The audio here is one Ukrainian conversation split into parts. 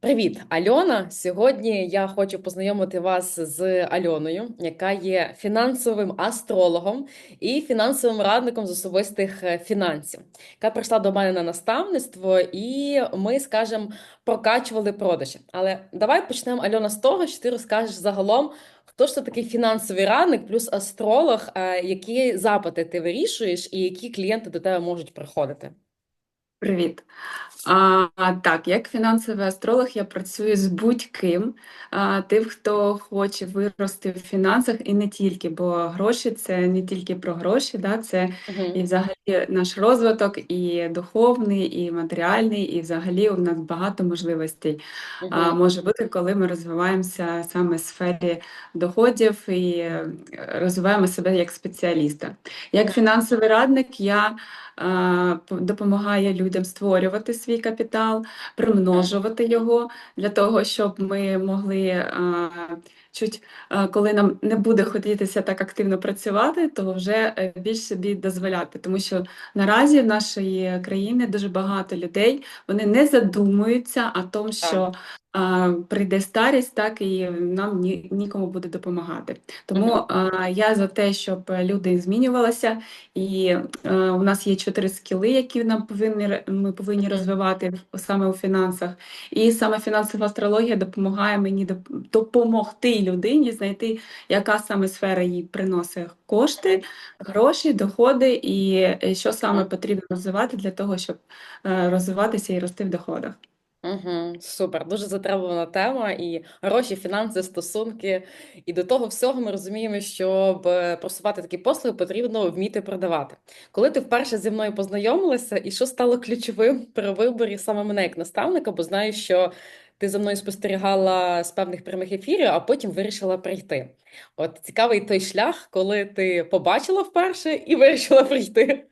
Привіт, Альона. Сьогодні я хочу познайомити вас з Альоною, яка є фінансовим астрологом і фінансовим радником з особистих е, фінансів, яка прийшла до мене на наставництво, і ми, скажімо, прокачували продажі. Але давай почнемо, Альона, з того, що ти розкажеш загалом, хто ж це такий фінансовий радник, плюс астролог, е, які запити ти вирішуєш, і які клієнти до тебе можуть приходити. Привіт. А, так, як фінансовий астролог, я працюю з будь-ким, а, тим, хто хоче вирости в фінансах, і не тільки, бо гроші це не тільки про гроші, да, це і Угу. взагалі наш розвиток, і духовний, і матеріальний, і взагалі у нас багато можливостей а, Угу. може бути, коли ми розвиваємося саме в сфері доходів і е, розвиваємо себе як спеціаліста. Як фінансовий радник, я допомагаю людям створювати свій капітал, примножувати його для того, щоб ми могли чуть, коли нам не буде хотітися так активно працювати, то вже е, більш собі дозволяти. Тому що наразі в нашої країни дуже багато людей, вони не задумуються о тому, Так. що а, прийде старість, так і нам ні, нікому буде допомагати. Тому а, я за те, щоб люди змінювалися, і е, у нас є чотири скіли, які нам повинні ми повинні розвивати саме у фінансах. І саме фінансова астрологія допомагає мені допомогти людині знайти, яка саме сфера їй приносить кошти, гроші, доходи, і е, що саме потрібно розвивати для того, щоб е, розвиватися і рости в доходах. Угу, супер, дуже затребувана тема і гроші, фінанси, стосунки. І до того всього ми розуміємо, щоб е, просувати такі послуги, потрібно вміти продавати. Коли ти вперше зі мною познайомилася, і що стало ключовим при виборі саме мене як наставника, бо знаю, що ти за мною спостерігала з певних прямих ефірів, а потім вирішила прийти. От цікавий той шлях, коли ти побачила вперше і вирішила прийти.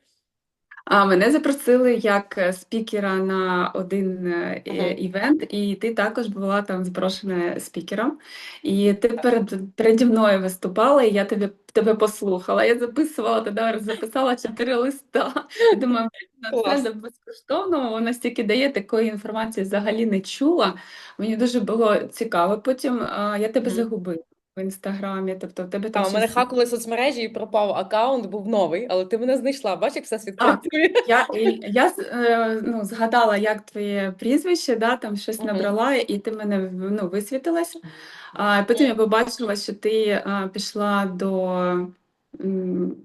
А мене запросили як е, спікера на один е, е, Угу. івент, і ти також була там запрошена спікером. І ти перед, переді мною виступала, і я тебе, тебе послухала. Я записувала тоді, записала чотири листа. Думаю, «Блін, ну це безкоштовно, вона стільки дає, такої інформації взагалі не чула. Мені дуже було цікаво. Потім а, я тебе Угу. загубила в інстаграмі, тобто в тебе там Та, у мене щось. хакнули соцмережі і пропав аккаунт, був новий, але ти мене знайшла. Бачиш, як всесвіт А, працює. я, я е, ну, згадала, як твоє прізвище, да, там щось набрала, і ти мене ну, висвітилася. А потім я побачила, що ти а, пішла до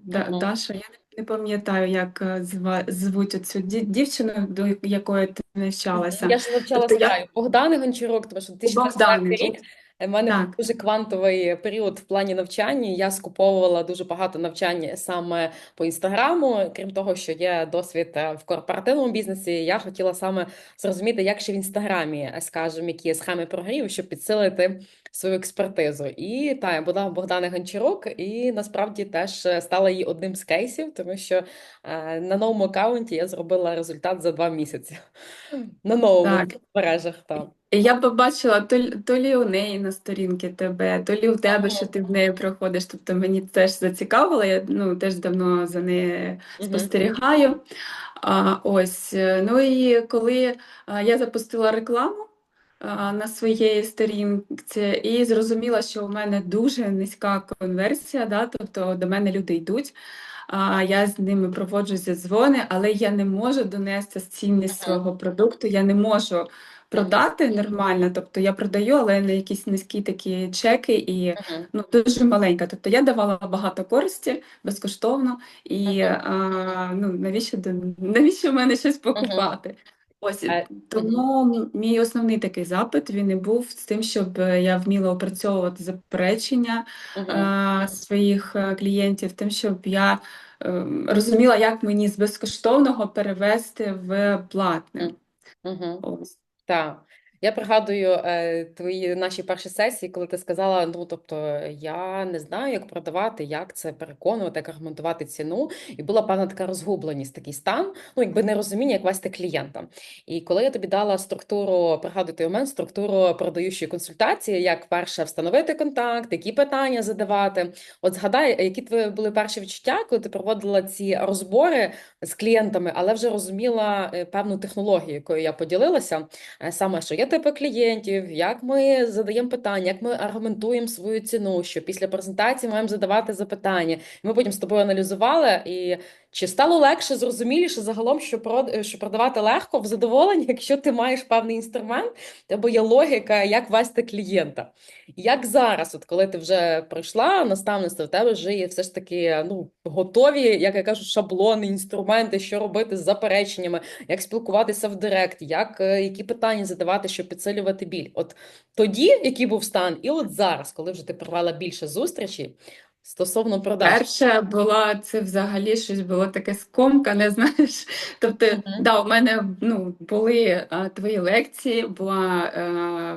да. Даша. Я не пам'ятаю, як е, зва, звуть цю дівчину, до якої ти навчалася. Я ж навчала Тобто я. Богдани Гончарук, тому що у 2024 рік у мене був дуже квантовий період в плані навчання. Я скуповувала дуже багато навчання саме по інстаграму. Крім того, що є досвід е, в корпоративному бізнесі, я хотіла саме зрозуміти, як ще в інстаграмі, е, скажімо, які є схеми прогріву, щоб підсилити свою експертизу. І та я була в Богдани Гончарук, і насправді теж е, стала її одним з кейсів, тому що на новому аккаунті я зробила результат за два місяці. На новому мережах там. Я побачила то, лі- то лі у неї на сторінки тебе, то лі у тебе, що ти в неї проходиш. Тобто мені теж зацікавило, я ну, теж давно за нею спостерігаю. А, ось, ну і коли я запустила рекламу на своєї сторінці і зрозуміла, що у мене дуже низька конверсія, да, тобто до мене люди йдуть. А я з ними проводжу зі дзвони, але я не можу донести цінність свого продукту, я не можу. Продати нормально. Тобто я продаю, але на якісь низькі такі чеки і Угу. ну, дуже маленька. Тобто я давала багато користі безкоштовно, і Угу. а, ну, навіщо, навіщо в мене щось покупати? Ось Е, угу. тому мій основний такий запит він і був з тим, щоб я вміла опрацьовувати заперечення Угу. е, своїх клієнтів, тим, щоб я е, розуміла, як мені з безкоштовного перевести в платне. Угу. Ось. Так. Я пригадую е, твої наші перші сесії, коли ти сказала: ну тобто я не знаю, як продавати, як це переконувати, як аргументувати ціну, і була певна така розгубленість, такий стан, ну якби нерозуміння, як вести клієнта. І коли я тобі дала структуру, пригадую той момент, структуру продаючої консультації, як перше встановити контакт, які питання задавати. От згадай, які твої були перші відчуття, коли ти проводила ці розбори з клієнтами, але вже розуміла е, певну технологію, якою я поділилася, е, саме що є типи клієнтів, як ми задаємо питання, як ми аргументуємо свою ціну, що після презентації маємо задавати запитання. Ми потім з тобою аналізували, і чи стало легше, зрозуміліше загалом, що прод- що продавати легко в задоволенні, якщо ти маєш певний інструмент, тебе є логіка, як вести клієнта. Як зараз, от коли ти вже пройшла наставництво, в тебе вже є все ж таки ну, готові, як я кажу, шаблони, інструменти, що робити з запереченнями, як спілкуватися в директ, як, е, які питання задавати, щоб підсилювати біль. От тоді, який був стан, і от зараз, коли вже ти провела більше зустрічей стосовно продаж. Перша була це взагалі щось було таке скомкане, знаєш. Тобто, Мгм. да, у мене ну, були а, твої лекції, була е,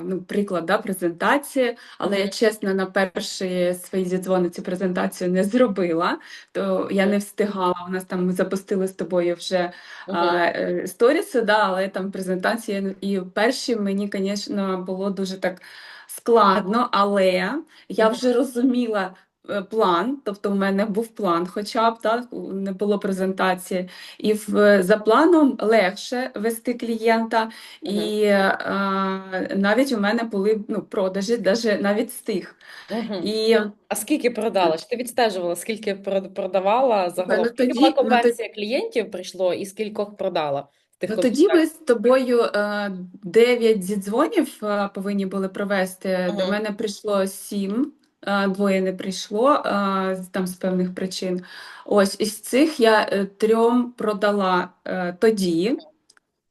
ну, приклад да, презентації, але я чесно на перші свої зідзвони цю презентацію не зробила, то я не встигала. У нас там ми запустили з тобою вже а, Мгм. е, сторіси, да, але там презентації і перші мені, звісно, було дуже так складно, але я вже розуміла е, план, тобто в мене був план, хоча б так не було презентації, і в, за планом легше вести клієнта, і е, навіть у мене були ну, продажі, даже, навіть з тих. Мгм. І А скільки продала? Чи ти відстежувала, скільки продавала загалом? ну, Скільки тоді, була ну, клієнтів прийшло і скількох продала тих ну, тоді ми з тобою е, 9 зідзвонів е, повинні були провести. До мене прийшло 7. Е, Двоє не прийшло е, там з певних причин. Ось із цих я е, трьом продала тоді.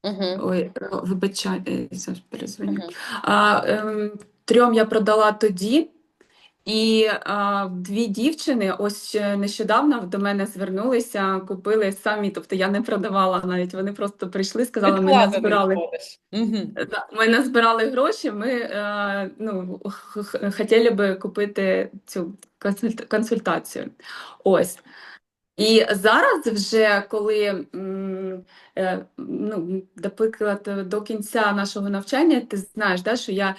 Мгм. Ой, вибачайте, зараз перезвоню. Ем, трьом я продала тоді, і а, дві дівчини ось е, нещодавно до мене звернулися, купили самі, тобто я не продавала навіть, вони просто прийшли, сказали, ми назбирали. Ми назбирали гроші, ми е, ну, хотіли би купити цю консульт- консультацію. Ось. І зараз вже коли, е, ну, наприклад, до кінця нашого навчання, ти знаєш, да, що я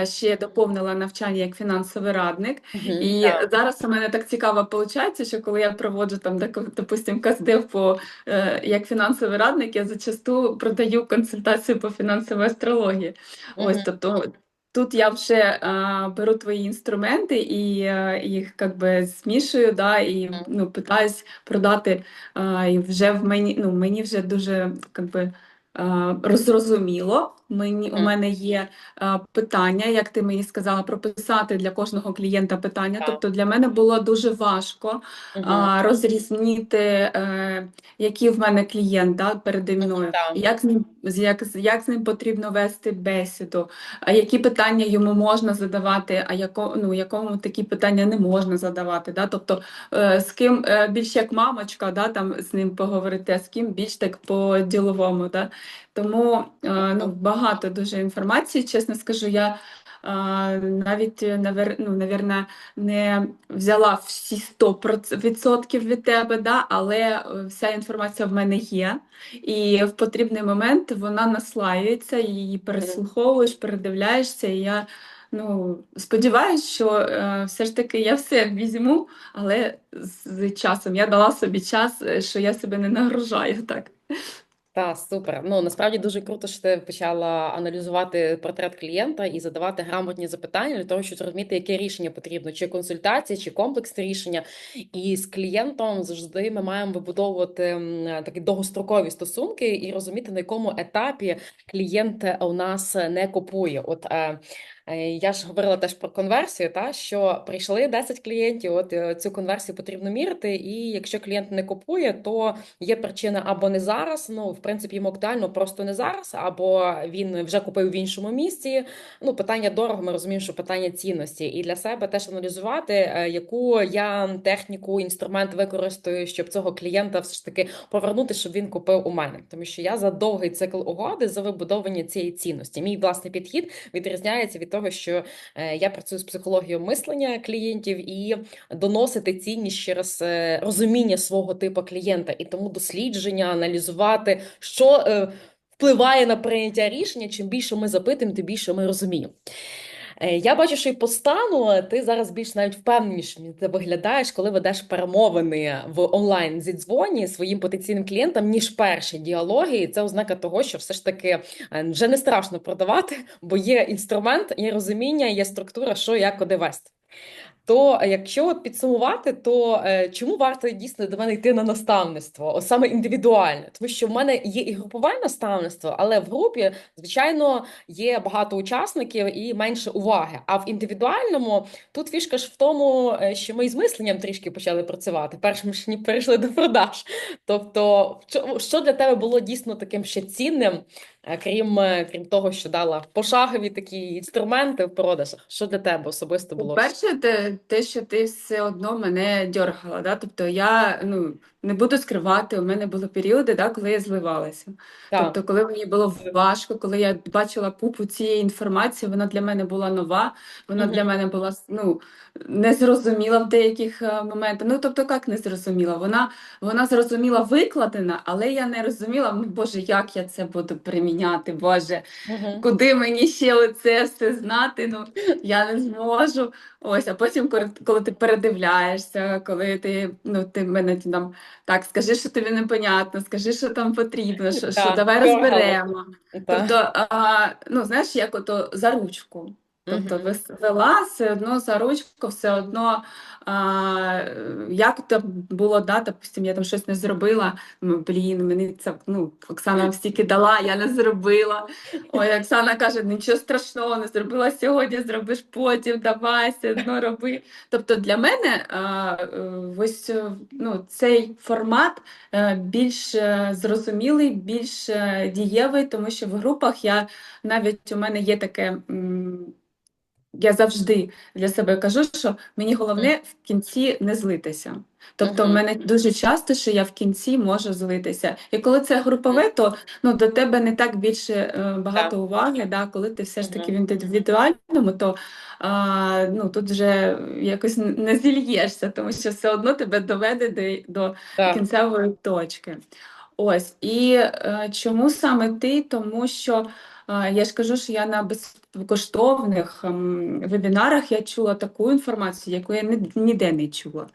е, ще доповнила навчання як фінансовий радник. І Так. зараз у мене так цікаво виходить, що коли я проводжу там, допустим, каздев по е, як фінансовий радник, я зачасту продаю консультацію по фінансовій астрології. Ось, тобто тут я вже а, беру твої інструменти і а, їх как би змішую, да, і ну, питаюсь продати. А, і вже в мені, ну, мені вже дуже как би, а, розрозуміло. Мені, у мене є е, питання, як ти мені сказала, прописати для кожного клієнта питання. Так. Тобто для мене було дуже важко а, розрізнити, е, який в мене клієнт да, переді мною, як з ним, як, як з ним потрібно вести бесіду, а які питання йому можна задавати, а яко, ну, якому такі питання не можна задавати. Да? Тобто е, з ким е, більш як мамочка, да, там, з ним поговорити, а з ким більш так по-діловому. Да? Тому е, ну, багато дуже інформації, чесно скажу, я е, навіть, навер, ну, навірно, не взяла всі 100% від тебе, да, але е, вся інформація в мене є, і в потрібний момент вона наслаюється, її переслуховуєш, передивляєшся, і я ну, сподіваюся, що е, все ж таки я все візьму, але з часом. Я дала собі час, е, що я себе не нагружаю так. Та, супер. Ну, насправді дуже круто, що ти почала аналізувати портрет клієнта і задавати грамотні запитання для того, щоб зрозуміти, яке рішення потрібно, чи консультація, чи комплексне рішення. І з клієнтом завжди ми маємо вибудовувати такі довгострокові стосунки і розуміти, на якому етапі клієнт у нас не купує. От е, я ж говорила теж про конверсію, та що прийшли 10 клієнтів. От е, цю конверсію потрібно мірити, і якщо клієнт не купує, то є причина або не зараз. Ну, в принципі, йому актуально просто не зараз, або він вже купив в іншому місці. Ну, питання дорого, ми розуміємо, що питання цінності. І для себе теж аналізувати, е, яку я техніку, інструмент використаю, щоб цього клієнта все ж таки повернути, щоб він купив у мене. Тому що я за довгий цикл угоди за вибудовування цієї цінності. Мій власний підхід відрізняється від того, що е, я працюю з психологією мислення клієнтів і доносити цінність через е, розуміння свого типу клієнта, і тому дослідження, аналізувати, що е, впливає на прийняття рішення. Чим більше ми запитуємо, тим більше ми розуміємо. Е, Я бачу, що і по стану е, ти зараз більш навіть впевненіше ти виглядаєш, коли ведеш перемовини в онлайн зі дзвоні своїм потенційним клієнтам, ніж перші діалоги. І це ознака того, що все ж таки е, вже не страшно продавати, бо є інструмент, є розуміння, є структура, що як куди вести. То е, якщо підсумувати, то е, чому варто дійсно до мене йти на наставництво, от саме індивідуальне? Тому що в мене є і групове наставництво, але в групі, звичайно, є багато учасників і менше уваги. А в індивідуальному тут фішка ж в тому, е, що ми із мисленням трішки почали працювати, перш ніж ні перейшли до продаж. Тобто, що, для тебе було дійсно таким ще цінним, крім, е, крім того, що дала пошагові такі інструменти в продажах? Що для тебе особисто було? По-перше, те, те, що ти все одно мене дьоргала, да? Тобто я ну, не буду скривати, у мене були періоди, да, коли я зливалася. Так. Тобто, коли мені було важко, коли я бачила купу цієї інформації, вона для мене була нова, вона для мене була ну, незрозуміла в деяких е, моментах. Ну, тобто, як незрозуміла? Вона, вона зрозуміла викладена, але я не розуміла, ну, Боже, як я це буду приміняти, Боже. Мгм. Куди мені ще оце все знати? Ну я не зможу. Ось, а потім, коли, коли ти передивляєшся, коли ти ну ти мене там так, скажи, що тобі непонятно, скажи, що там потрібно, що, що давай розберемо. Тобто, а, ну знаєш, як ото за ручку. Тобто вела все одно за ручку, все одно, а, як там було, да, допустим, я там щось не зробила, ну, блін, мені це, ну, Оксана стільки дала, я не зробила. Ой, Оксана каже, нічого страшного, не зробила сьогодні, зробиш потім, давай, все одно роби. Тобто для мене а, е, ось е, ну, цей формат е, більш зрозумілий, більш дієвий, тому що в групах я навіть у мене є таке. Я завжди для себе кажу, що мені головне в кінці не злитися. Тобто, в мене дуже часто, що я в кінці можу злитися. І коли це групове, то ну, до тебе не так більше е, багато уваги. Да? Коли ти все ж таки в індивідуальному, то а, ну, тут вже якось не зільєшся, тому що все одно тебе доведе до, до кінцевої точки. Ось. І е, чому саме ти? Тому що я ж кажу, що я на безкоштовних ем, вебінарах я чула таку інформацію, яку я ніде не чула.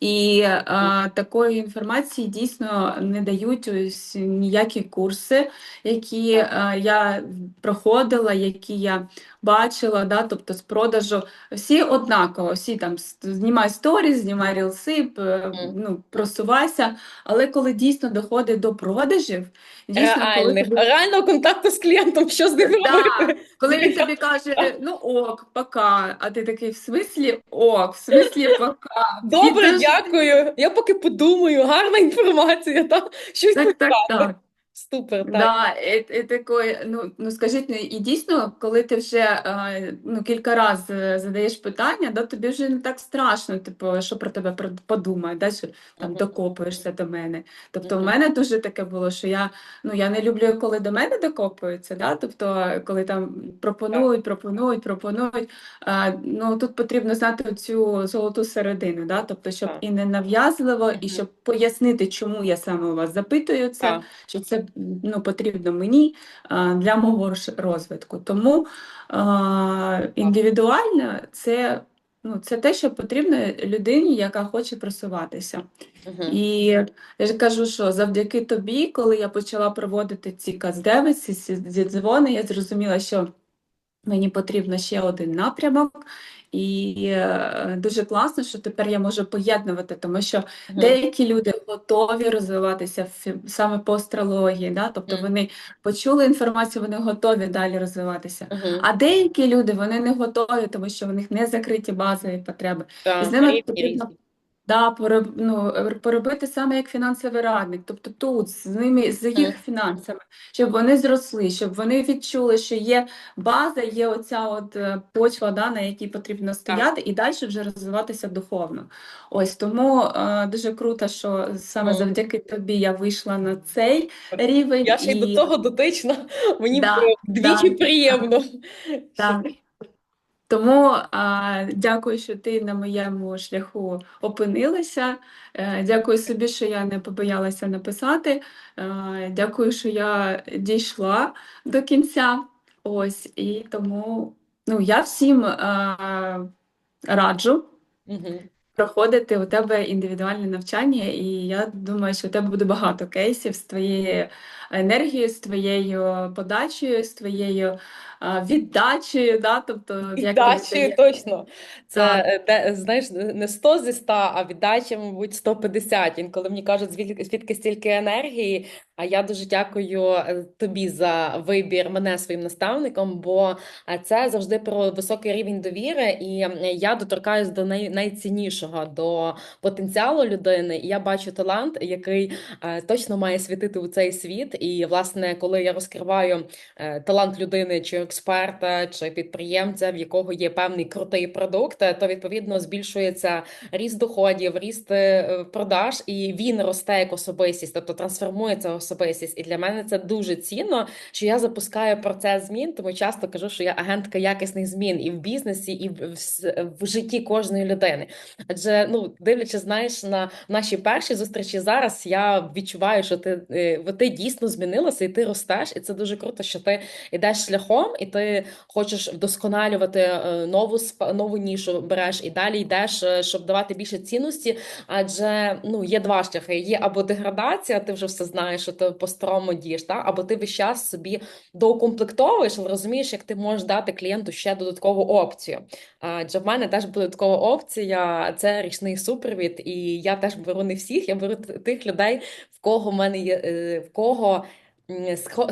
І а, такої інформації дійсно не дають ось ніякі курси, які а, я проходила, які я бачила, да, тобто з продажу. Всі однаково, всі там знімай сторіс, знімай рілси, ну, просувайся. Але коли дійсно доходить до продажів, дійсно, Реальних, тобі, реального контакту з клієнтом, що з ним Да. коли він тобі каже, ну ок, пока, а ти такий, в смислі ок, в смислі пока. Добре, дякую. Я поки подумаю, гарна інформація, та щось Так, так, так. Супер, так. Да, і, і такої, ну, ну скажіть, ну, і дійсно, коли ти вже е, ну, кілька разів задаєш питання, да, тобі вже не так страшно, типу, що про тебе подумають, да, що там докопуєшся до мене. Тобто в мене дуже таке було, що я, ну, я не люблю, коли до мене докопуються, да, тобто коли там пропонують, пропонують, пропонують. А, ну, тут потрібно знати цю золоту середину, да, тобто, щоб і не нав'язливо, і щоб пояснити, чому я саме у вас запитую це що це ну, потрібно мені для мого розвитку. Тому індивідуально це, ну, це те, що потрібно людині, яка хоче просуватися. І я ж кажу, що завдяки тобі, коли я почала проводити ці каздеви, ці дзвони, я зрозуміла, що мені потрібно ще один напрямок. І е, дуже класно, що тепер я можу поєднувати, тому що. Деякі люди готові розвиватися саме по астрології, да? Тобто вони почули інформацію, вони готові далі розвиватися. А деякі люди вони не готові, тому що в них не закриті базові потреби. І з ними потрібно. Да, пороб, ну, поробити саме як фінансовий радник, тобто тут з ними, з їх фінансами, щоб вони зросли, щоб вони відчули, що є база, є оця от е, почва, да, на якій потрібно стояти, і далі вже розвиватися духовно. Ось тому е, дуже круто, що саме Мгм. завдяки тобі я вийшла на цей рівень. Я ще й до того дотична. Мені Да, було вдвічі да, приємно. Так. Тому а, дякую, що ти на моєму шляху опинилася. Е, дякую собі, що я не побоялася написати. Е, дякую, що я дійшла до кінця. Ось, і тому Ну, я всім е, раджу Угу. проходити у тебе індивідуальне навчання, і я думаю, що у тебе буде багато кейсів з твоєю енергією, з твоєю подачею, з твоєю віддачею, да? Тобто, Віддачею віддаєш. точно. Це, е, те, знаєш, не 100 зі 100, а віддача, мабуть, 150. Інколи мені кажуть, звідки, звідки стільки енергії, а я дуже дякую е, тобі за вибір мене своїм наставником, бо е, це завжди про високий рівень довіри, і я доторкаюсь до най, найціннішого, до потенціалу людини. І я бачу талант, який точно має світити у цей світ. І, власне, коли я розкриваю е, талант людини, чи експерта, чи підприємця, в якого є певний крутий продукт, е, то відповідно збільшується ріст доходів, ріст е, продаж, і він росте як особистість, тобто трансформується особистість. І для мене це дуже цінно, що я запускаю процес змін, тому часто кажу, що я агентка якісних змін і в бізнесі, і в, в, житті кожної людини. Адже ну, дивлячись, знаєш, на наші перші зустрічі зараз, я відчуваю, що ти, е, от змінилася, і ти ростеш, і це дуже круто, що ти йдеш шляхом, і ти хочеш вдосконалювати е, нову нову нішу, береш і далі йдеш, е, щоб давати більше цінності. Адже ну є два шляхи: є або деградація, ти вже все знаєш, що ти по-старому дієш, та або ти весь час собі доукомплектовуєш, але розумієш, як ти можеш дати клієнту ще додаткову опцію. Адже в мене теж буде додаткова опція, це річний супровід, і я теж беру не всіх, я беру тих людей, в кого в мене є, е, в кого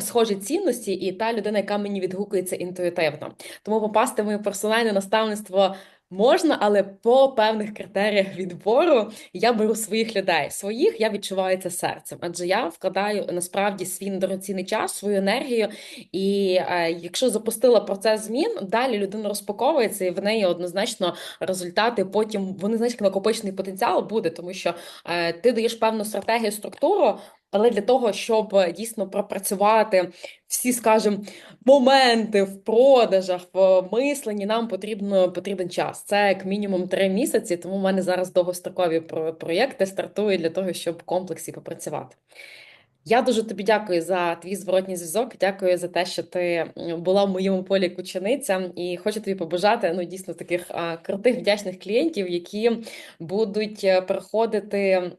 схожі цінності, і та людина, яка мені відгукується інтуїтивно. Тому попасти в моє персональне наставництво можна, але по певних критеріях відбору я беру своїх людей. Своїх я відчуваю це серцем, адже я вкладаю насправді свій дорогоцінний час, свою енергію. І е, якщо запустила процес змін, далі людина розпаковується, і в неї однозначно результати потім вони як накопичений потенціал буде, тому що е, ти даєш певну стратегію, структуру. Але для того, щоб е, дійсно пропрацювати всі, скажімо, моменти в продажах, в мисленні, нам потрібно потрібен час. Це як мінімум три місяці. Тому в мене зараз довгострокові про- проєкти стартують для того, щоб в комплексі попрацювати. Я дуже тобі дякую за твій зворотній зв'язок. Дякую за те, що ти була в моєму полі як учениця, і хочу тобі побажати ну дійсно таких крутих вдячних клієнтів, які будуть е, приходити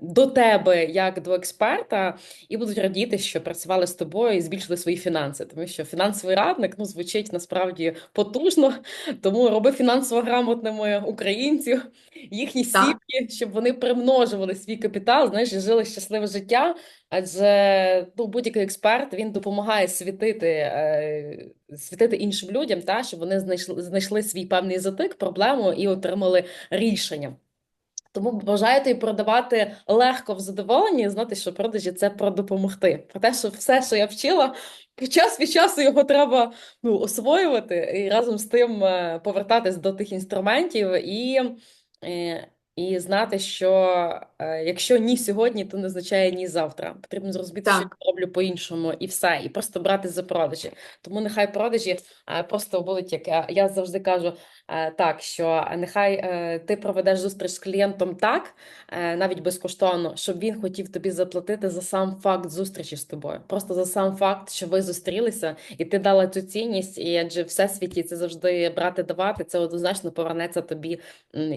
до тебе як до експерта, і будуть радіти, що працювали з тобою і збільшили свої фінанси. Тому що фінансовий радник ну звучить насправді потужно. Тому роби фінансово грамотними українців, їхні сім'ї, щоб вони примножували свій капітал, знаєш, і жили щасливе життя. Адже ну, будь-який експерт він допомагає світити, е, світити іншим людям, та, щоб вони знайшли, знайшли свій певний затик, проблему і отримали рішення. Тому бажаю тобі продавати легко в задоволенні, знати, що продажі це про допомогти. Про те, що все, що я вчила, час від часу його треба ну, освоювати і разом з тим е, повертатись до тих інструментів і, е, і знати, що е, якщо ні сьогодні, то не означає ні завтра. Потрібно зрозуміти, що я роблю по-іншому, і все, і просто брати за продажі. Тому нехай продажі е, просто будуть як е, я завжди кажу. Е, Так, що нехай е, ти проведеш зустріч з клієнтом так, е, навіть безкоштовно, щоб він хотів тобі заплатити за сам факт зустрічі з тобою. Просто за сам факт, що ви зустрілися, і ти дала цю цінність, і адже в всесвіті це завжди брати давати, це однозначно повернеться тобі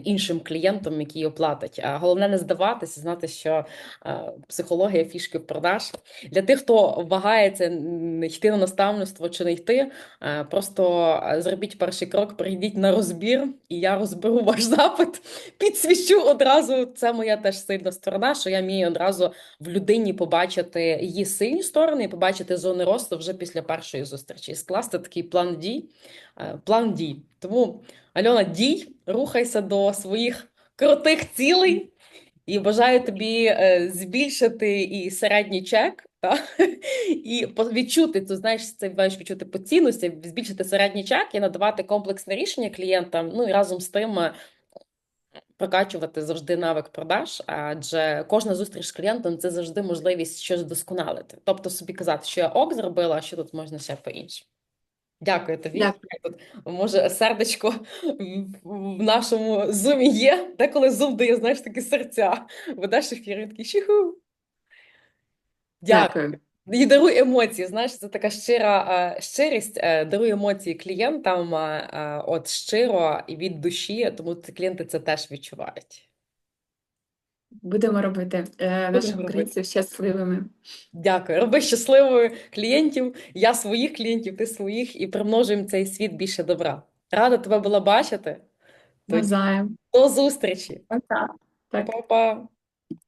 іншим клієнтам, які оплатять. А головне не здаватися, знати, що е, психологія фішки в продаж. Для тих, хто вагається м, йти на наставництво чи не йти, Е, Просто е, зробіть перший крок, прийдіть на розбір, і я розберу ваш запит, підсвічу одразу. Це моя теж сильна сторона, що я вмію одразу в людині побачити її сильні сторони і побачити зони росту вже після першої зустрічі. Скласти такий план дій. План дій. Тому, Альона, дій, рухайся до своїх крутих цілей. І бажаю тобі е, збільшити і середній чек, та? і по- відчути, ти знаєш, це маєш відчути по цінності, збільшити середній чек і надавати комплексне рішення клієнтам. Ну і разом з тим е, прокачувати завжди навик продаж, адже кожна зустріч з клієнтом це завжди можливість щось вдосконалити. Тобто собі казати, що я ок зробила, а що тут можна ще по-іншому. Дякую тобі. Дякую. Тут, може, сердечко в- нашому зумі є. Деколи зум дає, знаєш, такі серця. Ведеш ефір, і такий шіху. Дякую. Дякую. І даруй емоції. Знаєш, це така щира е, щирість, е, даруй емоції клієнтам, е, от щиро і від душі, тому клієнти це теж відчувають. Будемо робити е, наших робити. українців щасливими. Дякую. Роби щасливою клієнтів. Я своїх клієнтів, ти своїх, і примножуємо цей світ більше добра. Рада тебе була бачити. Навзаєм. до зустрічі. Так. Па-па.